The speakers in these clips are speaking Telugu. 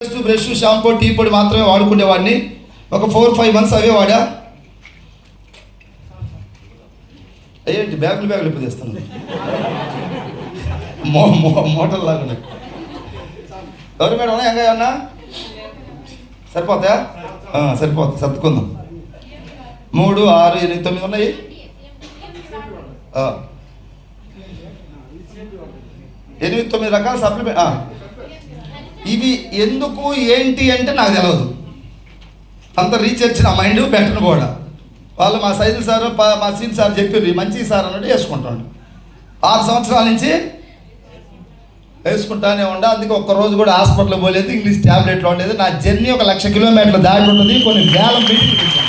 పేస్ట్ బ్రష్ షాంపూ టీ పొడి మాత్రమే వాడుకునేవాడిని ఒక ఫోర్ ఫైవ్ మంత్స్ అవే వాడా. ఏంటి బ్యాగులు బ్యాగులు ఇప్పుడు తెస్తాను. మో మో లాగా ఎవరు మేడం ఎంగా అన్నా? సరిపోతాయా? సరిపోతుంది సర్దుకుందాం. మూడు ఆరు ఎనిమిది తొమ్మిది ఉన్నాయి. ఎనిమిది తొమ్మిది రకాల సప్లిమెంట్ ఇవి ఎందుకు ఏంటి అంటే నాకు తెలియదు అంత రీచర్చ్ నా మైండ్ బెటర్ కూడా. వాళ్ళు మా సైజు సార్ మా సీన్ సార్ చెప్పారు మంచి సార్ అన్నట్టు వేసుకుంటాడు. ఆరు సంవత్సరాల నుంచి వేసుకుంటానే ఉండ అందుకే ఒక్కరోజు కూడా హాస్పిటల్ పోలేదు ఇంగ్లీష్ ట్యాబ్లెట్లు ఉండేది. నా జర్నీ ఒక లక్ష కిలోమీటర్లు దాటి ఉంటుంది కొన్ని వేల మీటింగ్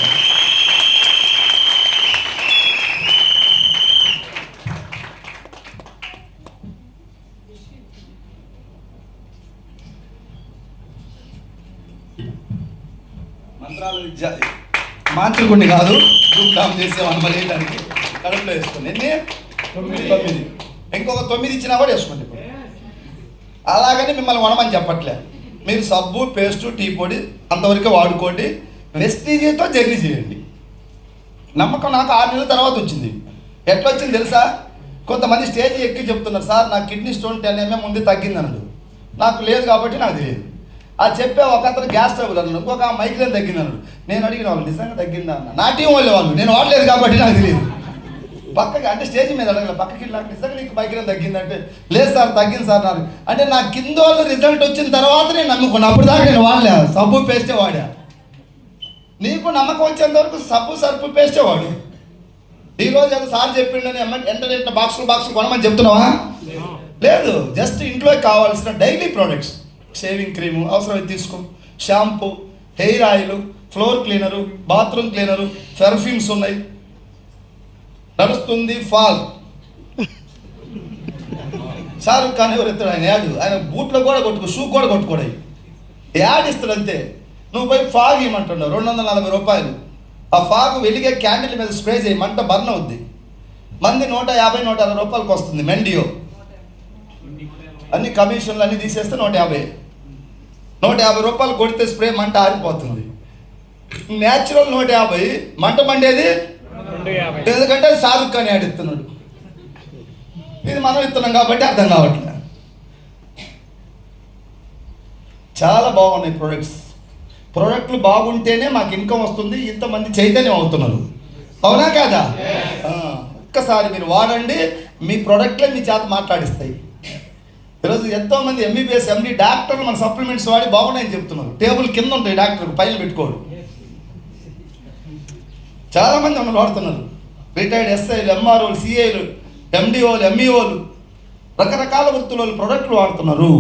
మంత్రాలు విద్య మాంత్రికుడిని కాదు చేసేవాడిని మరి ఏంటంటే కడుపులో వేసుకోండి. ఎన్ని? తొమ్మిది. ఇంకొక తొమ్మిది ఇచ్చినా కూడా వేసుకోండి ఇప్పుడు. అలాగని మిమ్మల్ని వనమని చెప్పట్లే. మీరు సబ్బు పేస్టు టీ పొడి అంతవరకే వాడుకోండి. వెస్టీజితో జర్నీ చేయండి. నమ్మకం నాకు ఆరు నెలల తర్వాత వచ్చింది. ఎట్లా వచ్చింది తెలుసా? కొంతమంది స్టేజ్ ఎక్కి చెప్తున్నారు సార్ నా కిడ్నీ స్టోన్ టెన్ ఎంఎం ముందు తగ్గింది అన్నాడు. నాకు లేదు కాబట్టి నాకు తెలియదు. అది చెప్పే ఒక అతను గ్యాస్ ట్రబుల్ అన్నాడు ఇంకొక మైగ్రేన్ తగ్గింది అన్నాడు నేను అడిగిన వాళ్ళు నిజంగా తగ్గిందా? అన్న. నా టీం వాళ్ళు వాళ్ళు నేను వాడలేదు కాబట్టి నాకు తెలియదు. పక్కకి అంటే స్టేజ్ మీద అడగల పక్కకి నాకు నిజంగా నీకు మైగ్రేన్ తగ్గిందంటే లేదు సార్ తగ్గింది సార్ నాకు అంటే నా కింద వాళ్ళు రిజల్ట్ వచ్చిన తర్వాత నేను నమ్ముకున్నా. అప్పుడు దాకా నేను వాడలే సబ్బు పేస్టే వాడా. నీకు నమ్మకం వచ్చేంత వరకు సబ్బు సర్పు పేస్టే వాడు. ఈ రోజు ఏదో సార్ చెప్పిండని వెంటనే వెంటనే బాక్సులు బాక్సులు కొనమని చెప్తున్నావా? లేదు. జస్ట్ ఇంట్లో కావాల్సిన డైలీ ప్రోడక్ట్స్. షేవింగ్ క్రీము అవసరమైతే తీసుకో shampoo hair oil floor cleaner bathroom cleaner perfumes ఉన్నాయి. నడుస్తుంది ఫాల్. షారుఖ్ ఖాన్ ఎవరు ఎత్తాడు? ఆయన యాడ్. ఆయన బూట్లో కూడా కొట్టుకో షూ కూడా కొట్టుకోడాయి యాడ్ ఇస్తాడు అంతే. నువ్వు పోయి ఫాగ్ ఇవ్వమంటున్నావు రెండు వందల నలభై రూపాయలు. ఆ ఫాగ్ వెలిగే క్యాండిల్ మీద స్ప్రే చేయి మంట బర్న్ అవుద్ది. మంది నూట యాభై నూట అరవై రూపాయలకి వస్తుంది మెండియో. అన్ని కమిషన్లు అన్నీ తీసేస్తే నూట యాభై. నూట యాభై రూపాయలు కొడితే స్ప్రే మంట ఆరిపోతుంది. న్యాచురల్ నూట యాభై. మంట మండేది? ఎందుకంటే ఖాన్ యాడ్ ఇస్తున్నాడు ఇది మనం ఇస్తున్నాం కాబట్టి అర్థం కావట్లే. చాలా బాగున్నాయి ప్రొడక్ట్స్ ప్రోడక్ట్లు బాగుంటేనే మాకు ఇన్కమ్ వస్తుంది. ఇంతమంది చైతన్యం అవుతున్నారు. అవునా కాదా? ఒక్కసారి మీరు వాడండి. మీ ప్రోడక్ట్లే మీ చేత మాట్లాడిస్తాయి. ఈరోజు ఎంతో మంది ఎంబీబీఎస్ ఎండి డాక్టర్లు మన సప్లిమెంట్స్ వాడి బాగున్నాయని చెప్తున్నారు. టేబుల్ కింద ఉంటాయి డాక్టర్ పైన పెట్టుకోడు. చాలా మంది మనం వాడుతున్నారు రిటైర్డ్ ఎస్ఐలు ఎంఆర్ఓలు సిఐలు ఎండిఓలు ఎంఈఓలు రకరకాల వృత్తుల ప్రొడక్ట్లు వాడుతున్నారు.